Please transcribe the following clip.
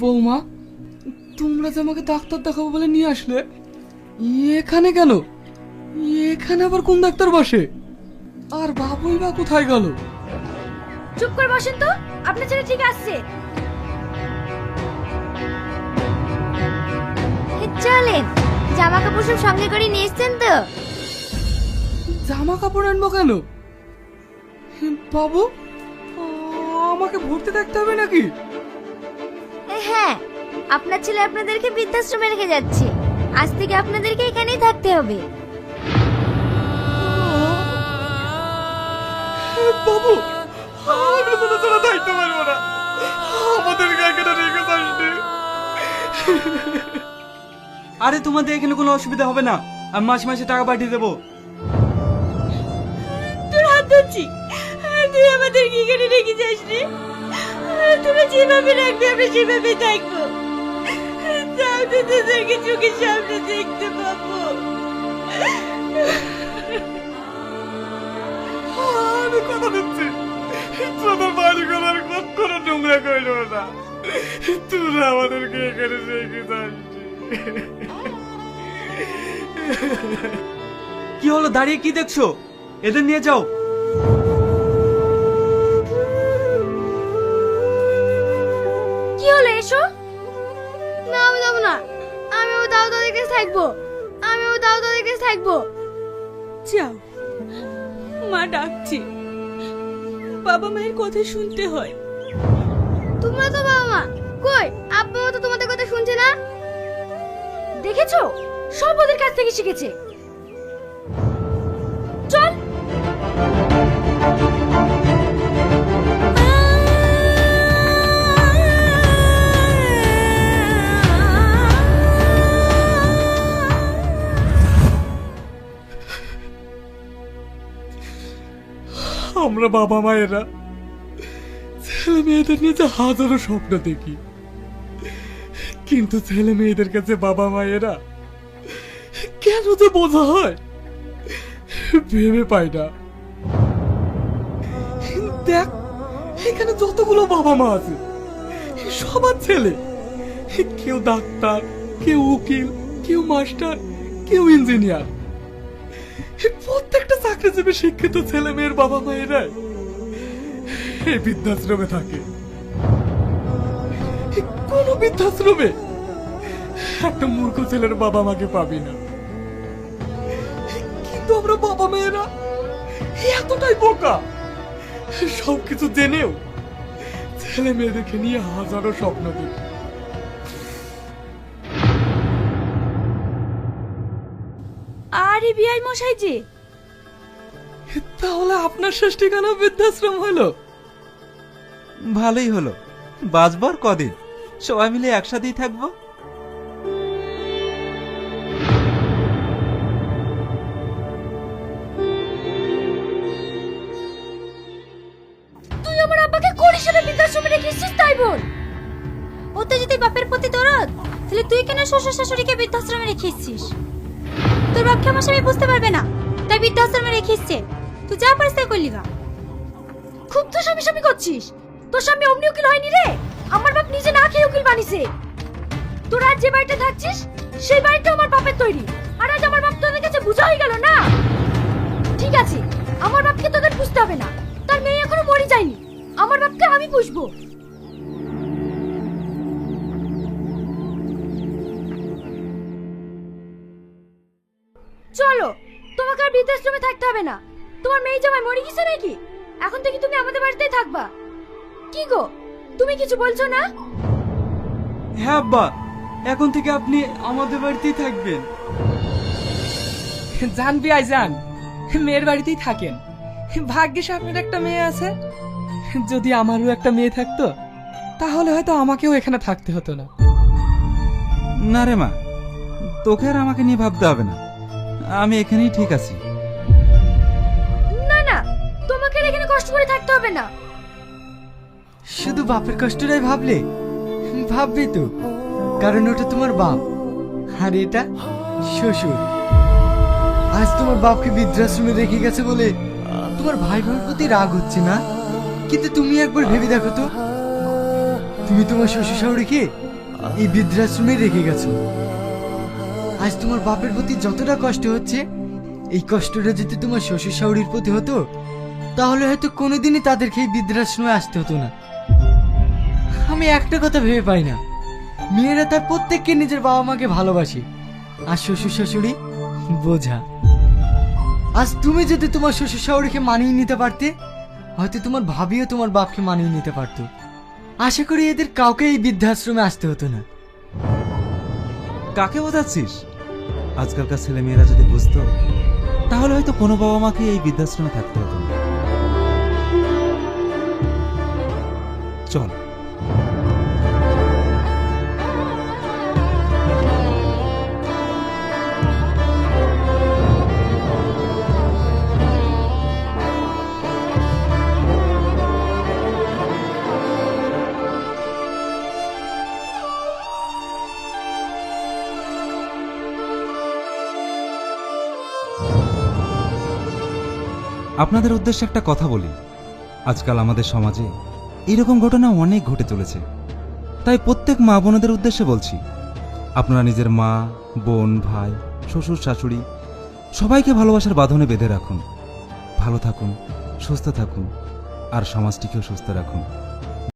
বৌমা তোমরা যে আমাকে ডাক্তার দেখাবো বলে নিয়ে আসলে এখানে কেন? এখানে আবার কোন ডাক্তার বসে? আর বাবুই বা কোথায় গেল? চুপ করে বসেন তো আপনার ছেলে ঠিক আসছে চলেন জামা কাপড় সব সঙ্গে করে নিয়ে এসছেন তো। জামা কাপড় আনব কেন? বাবু আমাকে ভর্তি থাকতে হবে নাকি? হ্যাঁ আপনার ছেলে আপনাদেরকে বৃদ্ধাশ্রমে রেখে যাচ্ছে। আজ থেকে আপনাদেরকে এখানেই থাকতে হবে। বাবু আমরা তো তোরা থাকতে পারব না। আমাদেরকে এখানে রেখে যাসনি। আরে তোমাদের এখানে কোনো অসুবিধা হবে না। আমি মাসে মাসে টাকা পাঠিয়ে দেবো। তোর হাত ধরছি। তুই আমাদেরকে এখানে রেখে যাস রে যেভাবে রাখবি আমরা সেভাবে থাকব। তো তোদেরকে চোখের সামনে দেখতে পাবো। আমি কথা দিচ্ছি। তোদের বাড়িগুলোর কখনো নোংরা করল না। তোরা আমাদেরকে এখানে রেখে কি হলো দাঁড়িয়ে কি দেখছ? এদের নিয়ে যাও। থাকব। আমি ও দাও দাদের কাছে থাকব। যাও। মা ডাকছে। বাবা মায়ের কথা শুনতে হয়। তোমরা তো বাবা মা কই? আব্বা তো তোমাদের কথা শুনছে না? দেখেছ? সব ওদের কাছ থেকে শিখেছে। আমরা বাবা মায়েরা, ছেলে মেয়েদের নিয়ে যে হাজারো স্বপ্ন দেখি। কিন্তু ছেলে মেয়েদের কাছে বাবা মায়েরা কেন যে বোঝা হয়? ভেবে পাই না। দেখ, এখানে যতগুলো বাবা মা আছে, সবার ছেলে। কেউ ডাক্তার, কেউ উকিল, কেউ মাস্টার, কেউ ইঞ্জিনিয়ার। চাকরিজীবী শিক্ষিত ছেলে মেয়ের বাবা মায়েরাই এই বৃদ্ধাশ্রমে থাকে। কোন বৃদ্ধাশ্রমে? একটা মূর্খ ছেলের বাবা মাকে পাবি না। কিন্তু আমরা বাবা মেয়েরা এতটাই বোকা। সবকিছু জেনেও ছেলে মেয়েদেরকে নিয়ে হাজারো স্বপ্ন দেখি। আরে বিআই মশাই যে তাহলে আপনার শেষ ঠিকানা বৃদ্ধাশ্রম হলো? ভালোই হলো। বাঁচবার কদিন? সবাই মিলে একসাথেই থাকব? তুই আমার আব্বাকে কোন বৃদ্ধাশ্রমে রেখেছিস তাই বল? যদি বাপের প্রতি দরদ তাহলে তুই কেন শ্বশুর শাশুড়িকে বৃদ্ধাশ্রমে রেখেছিস? তোর বাপকে আমার স্বামী বুঝতে পারবে না তাই বৃদ্ধাশ্রমে রেখেছে। তুই যা পারিস তাই করলি গা। খুব তো স্বামী স্বামী করছিস। তোর স্বামী অমনি উকিল হয়নি রে। আমার বাপ নিজে না খেয়ে উকিল বানিয়েছে। তোরা যে বাড়িতে থাকছিস, সেই বাড়িটা আমার বাপের তৈরি। আর আজ আমার বাপ তোদের কাছে বোঝা হয়ে গেল না? ঠিক আছে, আমার বাপকে তোদের বুঝতে হবে না। তার মেয়ে এখনও মরে যায়নি। আমার বাপকে আমি পুষবো। চলো, তোমাকে আর বৃদ্ধাশ্রমে থাকতে হবে না। তোমার মেয়ে জামাই মরে গেছে নাকি? এখন থেকে তুমি আমাদের বাড়িতেই থাকবা। কি গো? তুমি কিছু বলছো না? হ্যাঁ আব্বা এখন থেকে আপনি আমাদের বাড়িতেই থাকবেন। যান বিয়াই যান মেয়ের বাড়িতেই থাকেন। ভাগ্যিস আপনার একটা মেয়ে আছে। যদি আমারও একটা মেয়ে থাকতো তাহলে হয়তো আমাকেও এখানে থাকতে হতো না। না রে মা তোকে আর আমাকে নিয়ে ভাবতে হবে না। আমি এখানেই ঠিক আছি। হবে না। শুধু বাপের কষ্টটাই ভাবলে? ভাববে তো। কারণ ওটা তোমার বাপ। আর এটা শ্বশুর। আজ তোমার বাপকে বৃদ্ধাশ্রমে রেখে গেছে বলে তোমার ভাই বোনের প্রতি রাগ হচ্ছে না? কিন্তু তুমি একবার ভেবে দেখো তো। তুমি তোমার শ্বশুর শাশুড়িকে এই বৃদ্ধাশ্রমে রেখে গেছো। আজ তোমার বাপের প্রতি যতটা কষ্ট হচ্ছে, এই কষ্টটা যদি তোমার শ্বশুর শাশুড়ির প্রতি হতো তাহলে হয়তো কোনোদিনই তাদেরকে এই বৃদ্ধাশ্রমে আসতে হতো না। আমি একটা কথা ভেবে পাই না। মেয়েরা তার প্রত্যেককে নিজের বাবা মাকে ভালোবাসে। আর শ্বশুর শাশুড়ি বোঝা। আজ তুমি যদি তোমার শ্বশুর শাশুড়িকে মানিয়ে নিতে পারতে, হয়তো তোমার ভাবিও তোমার বাপকে মানিয়ে নিতে পারতো। আশা করি এদের কাউকে এই বৃদ্ধাশ্রমে আসতে হতো না। কাকে বোঝাচ্ছিস? আজকালকার ছেলে মেয়েরা যদি বুঝতো, তাহলে হয়তো কোনো বাবা মাকে এই বৃদ্ধাশ্রমে থাকতে হতো না। চল। আপনাদের উদ্দেশ্যে একটা কথা বলি। আজকাল আমাদের সমাজে এরকম ঘটনা অনেক ঘটে চলেছে। তাই প্রত্যেক মা বোনদের উদ্দেশ্যে বলছি, আপনারা নিজের মা, বোন, ভাই, শ্বশুর, শাশুড়ি, সবাইকে ভালোবাসার বাঁধনে বেঁধে রাখুন। ভালো থাকুন, সুস্থ থাকুন, আর সমাজটিকেও সুস্থ রাখুন।